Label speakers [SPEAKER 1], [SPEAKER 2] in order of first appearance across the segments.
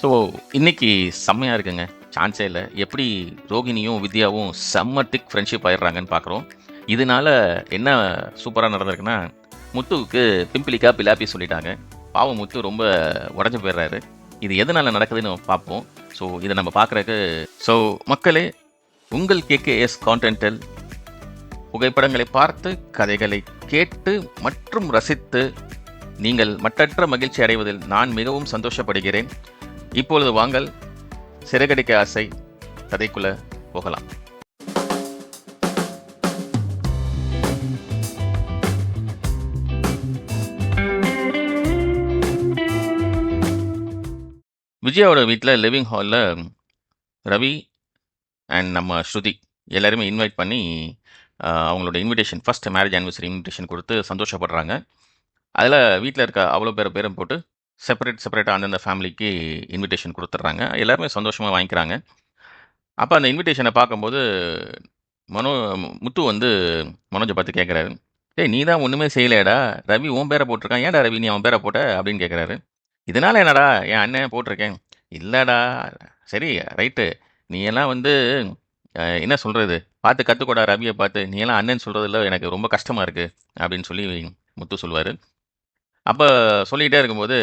[SPEAKER 1] So இன்னைக்கு செம்மையாக இருக்குங்க. சான்ஸே இல்லை. எப்படி ரோகிணியும் வித்யாவும் செம்ம டிக் ஃப்ரெண்ட்ஷிப் ஆயிடுறாங்கன்னு பார்க்குறோம் இதனால என்ன சூப்பராக நடந்திருக்குன்னா முத்துவுக்கு பிம்பிளிக்கா பிலாப்பி சொல்லிட்டாங்க. பாவம் முத்து ரொம்ப உடஞ்சு போயிடுறாரு. இது எதனால் நடக்குதுன்னு பார்ப்போம் ஸோ இதை நம்ம பார்க்குறக்கு ஸோ மக்களே உங்கள் கேகேஎஸ் கான்டென்டல் புகைப்படங்களை பார்த்து கதைகளை கேட்டு மற்றும் ரசித்து நீங்கள் மட்டற்ற மகிழ்ச்சி அடைவதில் நான் மிகவும் சந்தோஷப்படுகிறேன். இப்பொழுது வாங்கள் சிறகடிக்க ஆசை கதைக்குள்ள போகலாம். விஜயாவோட வீட்டில் லிவிங் ஹாலில் ரவி அண்ட் நம்ம ஸ்ருதி எல்லாருமே இன்வைட் பண்ணி அவங்களோட invitation first marriage anniversary invitation கொடுத்து சந்தோஷப்படுறாங்க. அதில் வீட்டில் இருக்க அவ்வளோ பேர் பேரும் போட்டு செப்பரேட் செப்பரேட்டாக அந்தந்த ஃபேமிலிக்கு இன்விடேஷன் கொடுத்துட்றாங்க. எல்லாருமே சந்தோஷமாக வாங்கிக்கிறாங்க. அப்போ அந்த இன்விடேஷனை பார்க்கும்போது மனோ முத்து வந்து மனோஜை பார்த்து கேட்குறாரு டேய் நீ தான் ஒன்றுமே செய்யலையடா. ரவி உன் பேரை போட்டிருக்கான். ஏன்டா ரவி நீ அவன் பேரை போட்ட? அப்படின்னு கேட்குறாரு இதனால என்னடா? என் அண்ணன் போட்டிருக்கேன். இல்லைடா. சரி ரைட்டு நீ எல்லாம் வந்து என்ன சொல்கிறது பார்த்து கற்றுக்கூடா ரவியை பார்த்து. நீ எல்லாம் அண்ணன் சொல்கிறதுல எனக்கு ரொம்ப கஷ்டமாக இருக்குது அப்படின்னு சொல்லி முத்து சொல்லுவார். அப்போ சொல்லிக்கிட்டே இருக்கும்போது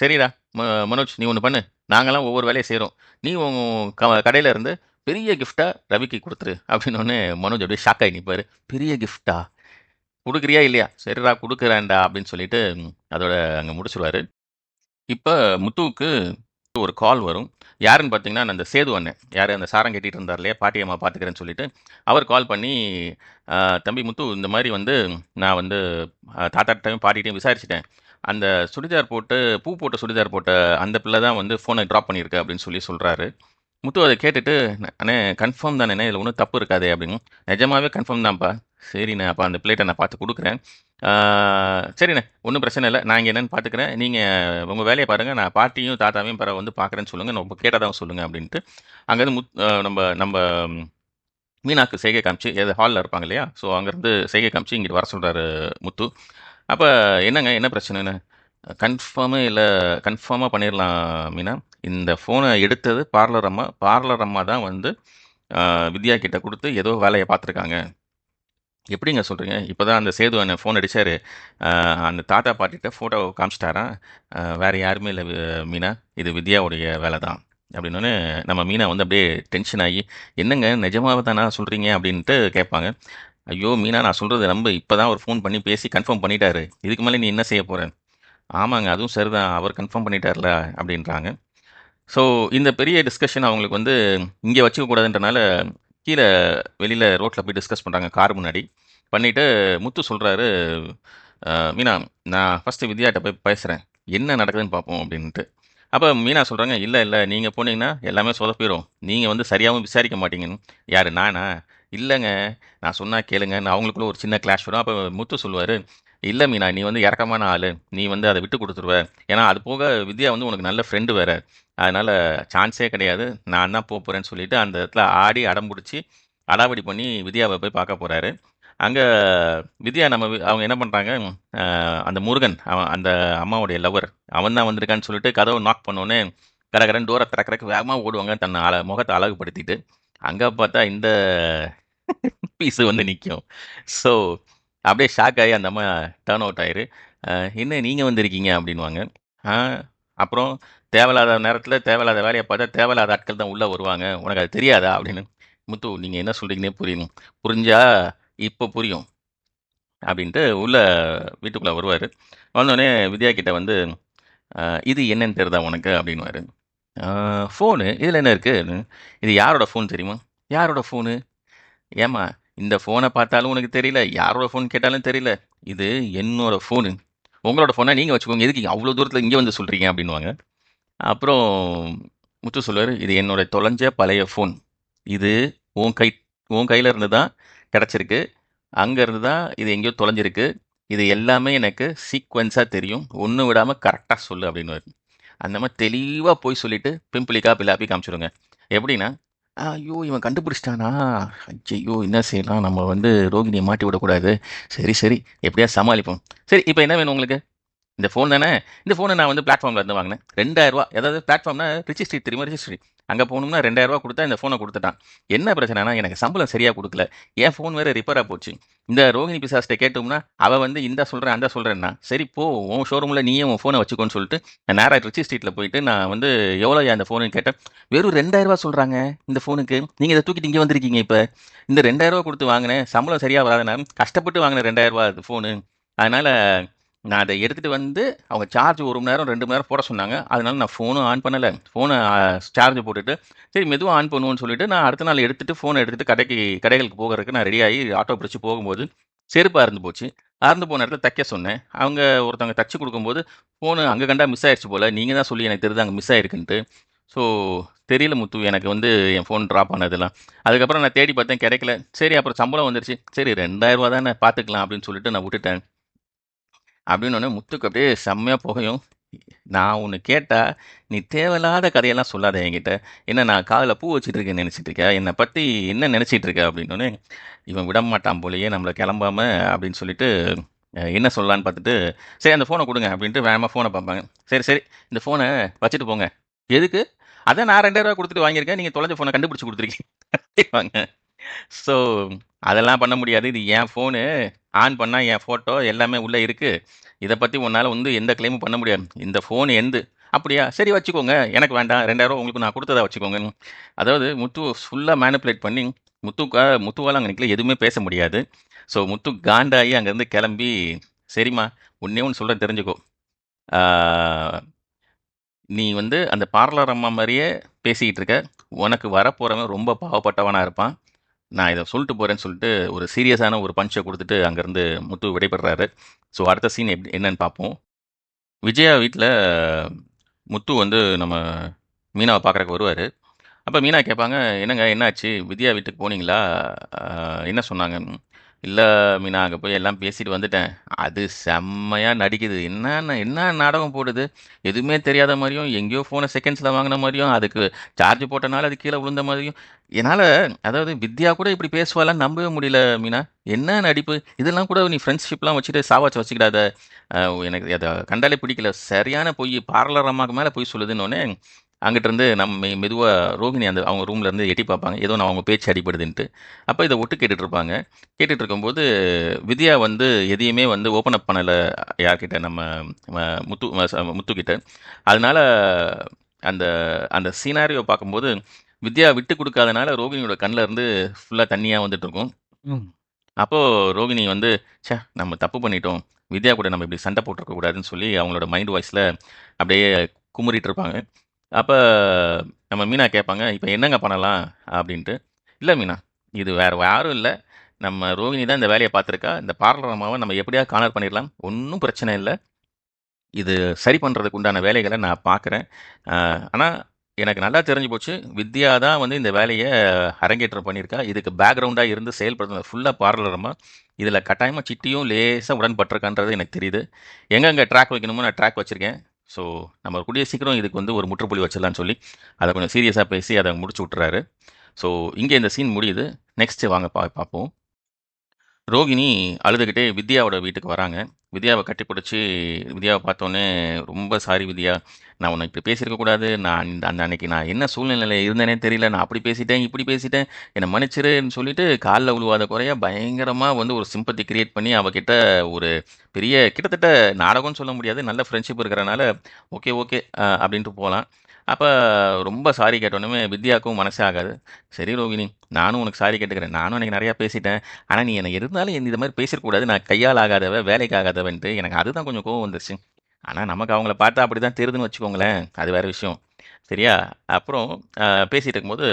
[SPEAKER 1] சரிடா ம மனோஜ் நீ ஒன்று பண்ணு. நாங்களாம் ஒவ்வொரு வேலையை செய்கிறோம் நீ உன் க கடையில் இருந்து பெரிய கிஃப்டாக ரவிக்கு கொடுத்துரு. அப்படின்னு ஒன்று மனோஜ் அப்படியே ஷாக் ஆகி நிற்பார் பெரிய கிஃப்டா கொடுக்குறியா இல்லையா? சரிடா கொடுக்குறேன்டா. அப்படின்னு சொல்லிட்டு அதோட அங்கே முடிச்சிருவாரு. இப்போ முத்துவுக்கு ஒரு கால் வரும். யாருன்னு பார்த்தீங்கன்னா அந்த சேது அண்ணன். யார் அந்த சாரம் கட்டிகிட்டு இருந்தார் இல்லையா பாட்டியம்மா பார்த்துக்கிறேன்னு சொல்லிட்டு அவர் கால் பண்ணி தம்பி முத்து இந்த மாதிரி வந்து நான் வந்து தாத்தாட்டையும் பாட்டிகிட்டையும் விசாரிச்சிட்டேன். அந்த சுடிதார் போட்டு பூ போட்ட சுடிதார் போட்ட அந்த பிள்ளை தான் வந்து ஃபோனை ட்ராப் பண்ணியிருக்கு அப்படின்னு சொல்லி சொல்கிறாரு முத்து அதை கேட்டுட்டு அண்ணே கன்ஃபார்ம் தானே இதில் ஒன்றும் தப்பு இருக்காதே அப்படின்னு. நிஜமாவே கன்ஃபார்ம் தான்ப்பா. சரிண்ணே அப்போ அந்த பிளேட்டை நான் பார்த்து கொடுக்குறேன். சரிண்ணே. ஒன்றும் பிரச்சனை இல்லை. நான் இங்கே என்னென்னு பார்த்துக்கிறேன் நீங்கள் உங்கள் வேலையை பாருங்கள் நான் பாட்டியும் தாத்தாவையும் பரவ வந்து பார்க்குறேன்னு சொல்லுங்கள் நம்ம கேட்டதாக சொல்லுங்கள் அப்படின்ட்டு. அங்கேருந்து முத் நம்ம நம்ம மீனாக்கு செய்கை காமிச்சு எது ஹாலில் இருப்பாங்க இல்லையா? ஸோ அங்கேருந்து செய்கை காமிச்சு இங்கிட்டு வர சொல்கிறாரு முத்து. அப்போ என்னங்க? என்ன பிரச்சனைன்னு? கன்ஃபார்மே இல்லை கன்ஃபார்மாக பண்ணிடலாம் மீனா. இந்த ஃபோனை எடுத்தது பார்லர் அம்மா. பார்லர் அம்மா தான் வந்து வித்யா கிட்ட கொடுத்து ஏதோ வேலையை பார்த்துருக்காங்க எப்படிங்க சொல்கிறீங்க இப்போ தான் அந்த சேது அண்ணன் ஃபோன் அடித்தார் அந்த தாத்தா பாட்டிகிட்ட ஃபோட்டோ காமிச்சிட்டாரான் வேறு யாருமே இல்லை மீனா. இது வித்யாவுடைய வேலை தான் அப்படின்னோடனே நம்ம மீனா வந்து அப்படியே டென்ஷன் ஆகி என்னங்க நிஜமாக தானா சொல்கிறீங்க அப்படின்ட்டு கேட்பாங்க. ஐயோ மீனா நான் சொல்கிறது நம்ம இப்போ தான் அவர் ஃபோன் பண்ணி பேசி கன்ஃபார்ம் பண்ணிட்டாரு. இதுக்கு மேலே நீ என்ன செய்ய போகிற ஆமாங்க அதுவும் சரிதான். அவர் கன்ஃபார்ம் பண்ணிட்டார்ல அப்படின்றாங்க. ஸோ இந்த பெரிய டிஸ்கஷன் அவங்களுக்கு வந்து இங்கே வச்சுக்கக்கூடாதுன்றனால கீழே வெளியில் ரோட்டில் போய் டிஸ்கஸ் பண்ணுறாங்க கார் முன்னாடி. பண்ணிவிட்டு முத்து சொல்கிறாரு மீனா நான் ஃபஸ்ட்டு வித்யாட்ட போய் பேசுகிறேன் என்ன நடக்குதுன்னு பார்ப்போம் அப்படின்ட்டு அப்போ மீனா சொல்கிறாங்க இல்லை இல்லை நீங்கள் போனீங்கன்னா எல்லாமே சொதப்பிடும் நீங்கள் வந்து சரியாகவும் விசாரிக்க மாட்டீங்கன்னு. யார் நானா? இல்லைங்க நான் சொன்னால் கேளுங்க நான் அவங்களுக்குள்ள ஒரு சின்ன கிளாஷ் வரும். அப்போ முத்து சொல்லுவார் இல்லை மீனா நீ வந்து இறக்கமான ஆள். நீ வந்து அதை விட்டு கொடுத்துருவ. ஏன்னா அது போக வித்யா வந்து உனக்கு நல்ல ஃப்ரெண்டு வேறு. அதனால் சான்ஸே கிடையாது. நான் தான் போக போகிறேன்னு சொல்லிட்டு அந்த இடத்துல ஆடி அடம் பிடிச்சி அடாவடி பண்ணி வித்யாவை போய் பார்க்க போகிறாரு அங்கே வித்யா நம்ம அவங்க என்ன பண்ணுறாங்க அந்த முருகன் அவன் அந்த அம்மாவுடைய லவர் அவன் தான் வந்திருக்கான்னு சொல்லிட்டு கதவை நாக் பண்ணோன்னே கடகரன் டோரை திறக்கிறக்கு வேகமாக ஓடுவாங்க தன்னை அழ முகத்தை அழகுபடுத்திட்டு. அங்கே பார்த்தா இந்த பீஸு வந்து நிற்கும் ஸோ அப்படியே ஷாக் ஆகி அந்த அம்மா டேர்ன் அவுட் ஆயிரு. என்ன நீங்கள் வந்திருக்கீங்க? அப்படின்வாங்க அப்புறம் தேவையில்லாத நேரத்தில் தேவையில்லாத வேலையை பார்த்தா தேவையில்லாத ஆட்கள் தான் உள்ளே வருவாங்க. உனக்கு அது தெரியாதா? அப்படின்னு. முத்து நீங்கள் என்ன சொல்கிறீங்கன்னே புரியும். புரிஞ்சா இப்போ புரியும். அப்படின்ட்டு உள்ளே வீட்டுக்குள்ளே வருவார். வந்தோடனே வித்யா கிட்டே வந்து இது என்னன்னு தெரியுதா உனக்கு? அப்படின்வாரு ஃபோனு இதில் என்ன இருக்குது இது யாரோட ஃபோன் தெரியுமா? யாரோட ஃபோனு ஏம்மா இந்த ஃபோனை பார்த்தாலும் உனக்கு தெரியல யாரோட ஃபோன் கேட்டாலும் தெரியல. இது என்னோட ஃபோனு உங்களோட ஃபோனை நீங்கள் வச்சுக்கோங்க. எதுக்கு அவ்வளோ தூரத்தில் இங்கே வந்து சொல்கிறீங்க அப்படின்வாங்க அப்புறம் முத்து சொல்லுவார் இது என்னோட தொலைஞ்ச பழைய ஃபோன் இது உன் கை உன் கையில் இருந்து தான் கிடச்சிருக்கு. அங்கேருந்து தான் இது எங்கேயோ தொலைஞ்சிருக்கு. இது எல்லாமே எனக்கு சீக்வன்ஸாக தெரியும். ஒன்று விடாமல் கரெக்டாக சொல்லு அப்படின்னு அந்த மாதிரி தெளிவாக போய் சொல்லிவிட்டு பிம்பிளிக்கா பிலாப்பி காமிச்சிடுங்க எப்படின்னா ஐயோ இவன் கண்டுபிடிச்சிட்டானா? ஐயோ என்ன செய்யலாம்? நம்ம வந்து ரோகிணியை மாட்டி விடக்கூடாது. சரி சரி எப்படியா சமாளிப்போம். சரி இப்போ என்ன வேணும் உங்களுக்கு? இந்த ஃபோன் தானே? இந்த ஃபோனை நான் வந்து பிளாட்ஃபார்மில் இருந்து வாங்கினேன். ரெண்டாயிரரூவா அதாவது பிளாட்ஃபார்ம்னா ரிஜிஸ்ட்ரி தெரியுமா ரிஜிஸ்ட்ரி அங்கே போகணும்னா ரெண்டாயிரரூவா கொடுத்தா இந்த ஃபோனை கொடுத்துட்டான். என்ன பிரச்சனைனா எனக்கு சம்பளம் சரியாக கொடுக்கல. என் ஃபோன் வேறு ரிப்பேராக போச்சு. இந்த ரோகிணி பிசாஸ்ட்டை கேட்டோம்னா அவள் வந்து இந்த சொல்கிறேன் அந்த சொல்கிறேன்னா சரி போ உன் ஷோரூமில் நீயே உன் ஃபோனை வச்சுக்கோன்னு சொல்லிட்டு நான் நேராக ரிச்சி ஸ்ட்ரீட்டில் போயிட்டு நான் வந்து எவ்வளோ அந்த ஃபோனுன்னு கேட்டேன். வெறும் ரெண்டாயிரரூவா சொல்கிறாங்க இந்த ஃபோனுக்கு நீங்கள் இதை தூக்கிட்டு இங்கே வந்திருக்கீங்க இப்போ. இந்த ரெண்டாயிரரூவா கொடுத்து வாங்கினேன் சம்பளம் சரியாக வராதுன்னா கஷ்டப்பட்டு வாங்கினேன் ரெண்டாயிரரூவா அது ஃபோனு அதனால் நான் அதை எடுத்துகிட்டு வந்து அவங்க சார்ஜ் ஒரு மணி நேரம் ரெண்டு மணி நேரம் போட சொன்னாங்க. அதனால நான் ஃபோனும் ஆன் பண்ணலை. ஃபோனை சார்ஜ் போட்டுட்டு சரி மெதுவாக ஆன் பண்ணுவோன்னு சொல்லிட்டு நான் அடுத்த நாள் எடுத்துகிட்டு ஃபோனை எடுத்துகிட்டு கடைக்கு கடைகளுக்கு போகிறதுக்கு நான் ரெடியாகி ஆட்டோ பிடிச்சி போகும்போது செருப்பாக இருந்து போச்சு. அறந்து போன இடத்துல தைக்க சொன்னேன். அவங்க ஒருத்தவங்க தச்சு கொடுக்கும்போது ஃபோனு அங்கே கண்டா மிஸ் ஆயிடுச்சு போல் நீங்கள் தான் சொல்லி எனக்கு தெரியுது அங்கே மிஸ் ஆயிருக்குன்ட்டு. ஸோ தெரியல முத்து எனக்கு வந்து என் ஃபோன் ட்ராப் ஆனதெல்லாம். அதுக்கப்புறம் நான் தேடி பார்த்தேன் கிடைக்கல. சரி அப்புறம் சம்பளம் வந்துருச்சு. சரி ரெண்டாயிரரூவா தானே பார்த்துக்கலாம் அப்படின்னு சொல்லிட்டு நான் விட்டுட்டேன். அப்படின்னு முத்துக்கு அப்படியே செம்மையாக புகையும். நான் ஒன்று கேட்டால் நீ தேவையில்லாத கதையெல்லாம் சொல்லாத என்கிட்ட. என்ன நான் காதில் பூ வச்சுட்டு இருக்கேன் நினச்சிட்டு என்னை பற்றி என்ன நினச்சிட்டு இருக்க? அப்படின்னு இவன் விட மாட்டான் போலயே நம்மளை கிளம்பாம அப்படின்னு சொல்லிட்டு என்ன சொல்லலான்னு பார்த்துட்டு சரி அந்த ஃபோனை கொடுங்க அப்படின்ட்டு வேகமாக ஃபோனை பார்ப்பாங்க. சரி சரி இந்த ஃபோனை வச்சுட்டு போங்க. எதுக்கு? அதான் நான் ரெண்டாயிரரூவா கொடுத்துட்டு வாங்கியிருக்கேன். நீங்கள் தொலைஞ்ச ஃபோனை கண்டுபிடிச்சி கொடுத்துருக்கீங்க. ஸோ அதெல்லாம் பண்ண முடியாது. இது என் ஃபோனு ஆன் பண்ணால் என் ஃபோட்டோ எல்லாமே உள்ளே இருக்குது இதை பற்றி உன்னால் வந்து எந்த கிளைமும் பண்ண முடியாது. இந்த ஃபோன் எந்து? அப்படியா? சரி வச்சுக்கோங்க. எனக்கு வேண்டாம். ரெண்டாயிரம் உங்களுக்கு நான் கொடுத்ததா வச்சுக்கோங்க. அதாவது முத்து ஃபுல்லாக மேனிப்புலேட் பண்ணி முத்துக்கா முத்துவால் அங்கே நிற்கல எதுவுமே பேச முடியாது. ஸோ முத்து காண்டாகி அங்கேருந்து கிளம்பி சரிம்மா ஒன்றே ஒன்று சொல்கிறேன் தெரிஞ்சுக்கோ. நீ வந்து அந்த பார்லர் அம்மா மாதிரியே பேசிக்கிட்டு இருக்க. உனக்கு வரப்போகிறவன் ரொம்ப பாவப்பட்டவனாக இருப்பான். நான் இதை சொல்லிட்டு போகிறேன்னு சொல்லிட்டு ஒரு சீரியஸான ஒரு பஞ்சை கொடுத்துட்டு அங்கேருந்து முத்து விடைபெறாரு. ஸோ அடுத்த சீன் எப்படி என்னன்னு பார்ப்போம். விஜயா வீட்டில் முத்து வந்து நம்ம மீனாவை பார்க்குறக்கு வருவார். அப்போ மீனா கேட்பாங்க என்னங்க என்னாச்சு? வித்யா வீட்டுக்கு போனீங்களா? என்ன சொன்னாங்க இல்லை மீனா அங்கே போய் எல்லாம் பேசிட்டு வந்துட்டேன். அது செம்மையாக நடிக்குது. என்ன என்ன நாடகம் போடுது? எதுவுமே தெரியாத மாதிரியும் எங்கேயோ ஃபோனை செகண்ட்ஸில் வாங்கின மாதிரியும் அதுக்கு சார்ஜ் போட்டனால அது கீழே விழுந்த மாதிரியும். என்னால் அதாவது வித்யா கூட இப்படி பேசுவாலாம் நம்பவே முடியல மீனா. என்ன நடிப்பு? இதெல்லாம் கூட நீ ஃப்ரெண்ட்ஷிப்லாம் வச்சுட்டு சாவாச்சு வச்சுக்கிடாத. எனக்கு அதை கண்டாலே பிடிக்கல. சரியான பொய் பார்லர் அம்மாக்கு மேலே பொய் சொல்லுதுன்னொன்னே அங்கிட்டிருந்து நம்ம மெதுவாக ரோகிணி அந்த அவங்க ரூம்ல இருந்து எட்டி பார்ப்பாங்க. ஏதோ நான் அவங்க பேச்சு அடிப்படுதுன்ட்டு அப்போ இதை ஒட்டு கேட்டுட்டு இருப்பாங்க கேட்டுட்டு இருக்கும்போது வித்யா வந்து எதையுமே வந்து ஓப்பன் அப் பண்ணலை யார்கிட்ட நம்ம முத்து ச- முத்துக்கிட்ட. அதனால அந்த அந்த சீனாரியோ பார்க்கும்போது வித்யா விட்டு கொடுக்காதனால ரோகிணியோட கண்ணில் இருந்து ஃபுல்லாக தண்ணியாக வந்துட்டு இருக்கும் அப்போது ரோகிணி வந்து ச்சே நம்ம தப்பு பண்ணிட்டோம். வித்யா கூட நம்ம இப்படி சண்டை போட்டிருக்க கூடாதுன்னு சொல்லி அவங்களோட மைண்ட் வாய்ஸில் அப்படியே குமுறிட்டு இருப்பாங்க அப்போ நம்ம மீனா கேட்பாங்க இப்போ என்னங்க பண்ணலாம்? அப்படின்ட்டு. இல்லை மீனா இது வேறு யாரும் இல்லை. நம்ம ரோகிணி தான் இந்த வேலையை பார்த்துருக்கா. இந்த பார்லர் அம்மாவை நம்ம எப்படியா கார்னர் பண்ணிடலாம். ஒன்றும் பிரச்சனை இல்லை. இது சரி பண்ணுறதுக்கு உண்டான வேலைகளை நான் பார்க்குறேன். ஆனால் எனக்கு நல்லா தெரிஞ்சு போச்சு. வித்யா தான் வந்து இந்த வேலையை அரங்கேற்றம் பண்ணியிருக்கா. இதுக்கு பேக்ரவுண்டாக இருந்து செயல்படுறது ஃபுல்லாக பார்லரமாக இதில் கட்டாயமாக சிட்டியும் லேசாக உடன்பட்டிருக்கான்றது எனக்கு தெரியுது. எங்கெங்கே ட்ராக் வைக்கணுமோ நான் ட்ராக் வச்சுருக்கேன். ஸோ நம்ம கூடிய சீக்கிரம் இதுக்கு வந்து ஒரு முற்றுப்புள்ளி வச்சிடலான்னு சொல்லி அதை கொஞ்சம் சீரியஸாக பேசி அதை முடிச்சு விட்டுறாரு. ஸோ இங்கே இந்த சீன் முடியுது. நெக்ஸ்ட்டு வாங்க பா பார்ப்போம். ரோகிணி அழுதுகிட்டே வித்யாவோட வீட்டுக்கு வராங்க. வித்யாவை கட்டி பிடிச்சி வித்யாவை பார்த்தோன்னே ரொம்ப சாரி வித்யா நான் உன்னை இப்படி பேசியிருக்க கூடாது. நான் அந்த அன்னைக்கு நான் என்ன சூழ்நிலையில் இருந்தேனே தெரியல. நான் அப்படி பேசிட்டேன் இப்படி பேசிட்டேன். என்னை மன்னிச்சிருன்னு சொல்லிட்டு காலில் உழுவாத குறைய பயங்கரமாக வந்து ஒரு சிம்பத்தி கிரியேட் பண்ணி அவகிட்ட ஒரு பெரிய கிட்டத்தட்ட நாடகம்னு சொல்ல முடியாது. நல்ல ஃப்ரெண்ட்ஷிப் இருக்கிறனால ஓகே ஓகே அப்படின்ட்டு போகலாம். அப்போ ரொம்ப சாரி கேட்டோன்னே வித்யாவுக்கும் மனசே ஆகாது. சரி ரோகிணி நானும் உனக்கு சாரி கேட்டுக்கிறேன். நானும் எனக்கு நிறையா பேசிட்டேன். ஆனால் நீ என்னை இருந்தாலும் இந்த மாதிரி பேசிடக்கூடாது நான் கையால் ஆகாதவ வேலைக்கு ஆகாதவன்ட்டு எனக்கு அதுதான் கொஞ்சம் கோவம் வந்துருச்சு. ஆனால் நமக்கு அவங்கள பார்த்தா அப்படி தான் தெரியுதுன்னு வச்சுக்கோங்களேன். அது வேறு விஷயம். சரியா? அப்புறம் பேசிகிட்டு இருக்கும்போது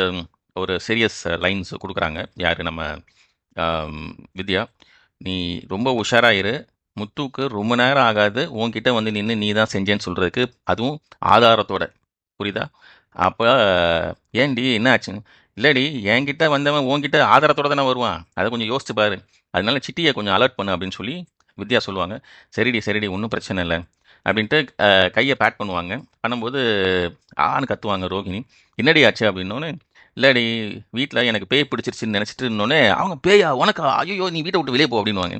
[SPEAKER 1] ஒரு சீரியஸ் லைன்ஸ் கொடுக்குறாங்க. யார்? நம்ம வித்யா. நீ ரொம்ப உஷாராயிரு முத்துக்கு ரொம்ப நேரம் ஆகாது. உன்கிட்ட வந்து நின்று நீ தான் செஞ்சேன்னு சொல்கிறதுக்கு அதுவும் ஆதாரத்தோட. புரியுதா? அப்போ ஏன்டி என்ன ஆச்சு இல்லடி என்கிட்ட வந்தவன் உன்கிட்ட ஆதாரத்தோட தானே வருவான். அதை கொஞ்சம் யோசிச்சு பாரு. அதனால சிட்டியை கொஞ்சம் அலர்ட் பண்ணு அப்படின்னு சொல்லி வித்யா சொல்லுவாங்க. சரிடி சரிடி ஒன்றும் பிரச்சனை இல்லை அப்படின்ட்டு கையை பேட் பண்ணுவாங்க. பண்ணும்போது ஆன்னு கத்துவாங்க ரோகிணி. என்னடி ஆச்சு அப்படின்னோன்னு இல்லடி வீட்டில் எனக்கு பேய் பிடிச்சிருச்சுன்னு நினச்சிட்டு இருந்தோன்னே அவங்க பேயா உனக்கா? ஐயோ நீ வீட்டை விட்டு வெளியே போ அப்படின்னுவாங்க.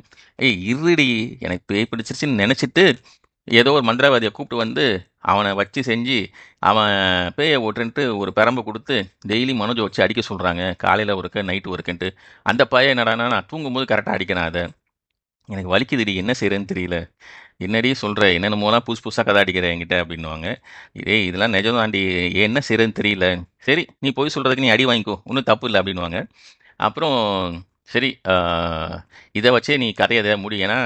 [SPEAKER 1] ஏய் இருடி எனக்கு பேய் பிடிச்சிருச்சுன்னு நினச்சிட்டு ஏதோ ஒரு மந்திரவாதியை கூப்பிட்டு வந்து அவனை வச்சு செஞ்சு அவன் பேயை ஓட்டுன்ட்டு ஒரு பெரம்பு கொடுத்து டெய்லி மனோஜை வச்சு அடிக்க சொல்கிறாங்க காலையில் ஒருக்க நைட்டு ஒருக்கன்ட்டு அந்த பையன் என்னடானா நான் தூங்கும்போது கரெக்டாக அடிக்கிறேன் அதை. எனக்கு வலிக்குதுடி என்ன செய்கிறேன்னு தெரியல. என்னடி சொல்கிற என்னென்னமோலாம் புதுசு புதுசாக கதை அடிக்கிற என்கிட்ட அப்படின்னுவாங்க. இதே இதெல்லாம் நிஜம் தாண்டி என்ன செய்கிறேன்னு தெரியல. சரி நீ போய் சொல்கிறதுக்கு நீ அடி வாங்கிக்கோ ஒன்றும் தப்பு இல்லை அப்படின்னுவாங்க. அப்புறம் சரி இதை வச்சே நீ கதையை முடி ஏன்னா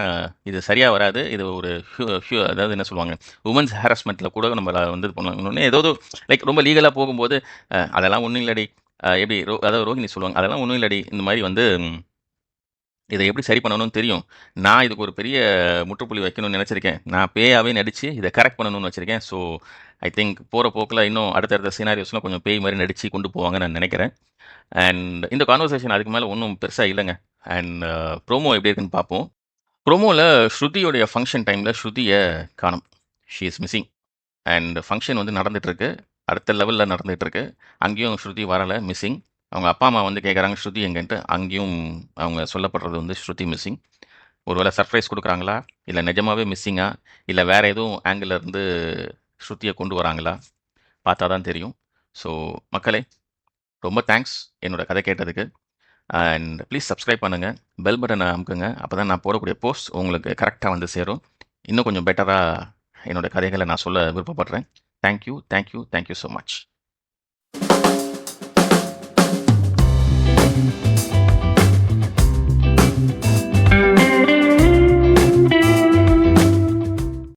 [SPEAKER 1] இது சரியாக வராது. இது ஒரு ஹியூ- ஹியூ- அதாவது என்ன சொல்லுவாங்க உமன்ஸ் ஹாரஸ்மெண்ட்டில் கூட நம்ம வந்து இது பண்ணுவாங்க இன்னொன்று ஏதோ லைக் ரொம்ப லீகலாக போகும்போது அதெல்லாம் ஒன்றும் இல்லடி. எப்படி ரோ அதாவது ரோஹிணி சொல்லுவாங்க அதெல்லாம் ஒன்றும் இல்லடி. இந்த மாதிரி வந்து இதை எப்படி சரி பண்ணணும்னு தெரியும். நான் இதுக்கு ஒரு பெரிய முற்றுப்புள்ளி வைக்கணும்னு நினச்சிருக்கேன். நான் பேயாவே நடித்து இதை கரெக்ட் பண்ணணும்னு வச்சுருக்கேன். ஸோ ஐ திங்க் போகிற போக்கில் இன்னும் அடுத்தடுத்த சீனாரியோஸ்லாம் கொஞ்சம் பேய் மாதிரி நடித்து கொண்டு போவாங்கன்னு நான் நினைக்கிறேன். அண்ட் இந்த கான்வர்சேஷன் அதுக்கு மேலே ஒன்றும் பெருசாக இல்லைங்க. அண்ட் ப்ரோமோ uh, எப்படி இருக்குன்னு பார்ப்போம். ப்ரோமோவில் ஸ்ருதியோடைய ஃபங்க்ஷன் டைமில் ஸ்ருதியை காணும். She is missing and function வந்து நடந்துகிட்ருக்கு அடுத்த லெவலில் நடந்துகிட்ருக்கு அங்கேயும் ஸ்ருதி வரலை மிஸ்ஸிங் அவங்க அப்பா அம்மா வந்து கேட்குறாங்க ஸ்ருதி எங்கன்ட்டு? அங்கேயும் அவங்க சொல்லப்படுறது வந்து ஸ்ருதி மிஸ்ஸிங் ஒருவேளை சர்ப்ரைஸ் கொடுக்குறாங்களா? இல்லை நிஜமாவே மிஸ்ஸிங்கா இல்லை வேறு எதுவும் ஆங்கிள் இருந்து ஸ்ருதியை கொண்டு வராங்களா? பார்த்தா தான் தெரியும். ஸோ மக்களே ரொம்ப தேங்க்ஸ் என்னோடய கதை கேட்டதுக்கு. அண்ட் ப்ளீஸ் சப்ஸ்கிரைப் பண்ணுங்கள் பெல் பட்டனை அமுக்குங்க. அப்போ தான் நான் போடக்கூடிய போஸ்ட் உங்களுக்கு கரெக்டாக வந்து சேரும். இன்னும் கொஞ்சம் பெட்டராக என்னோட கதைகளை நான் சொல்ல விருப்பப்படுறேன். Thank you thank you thank you so much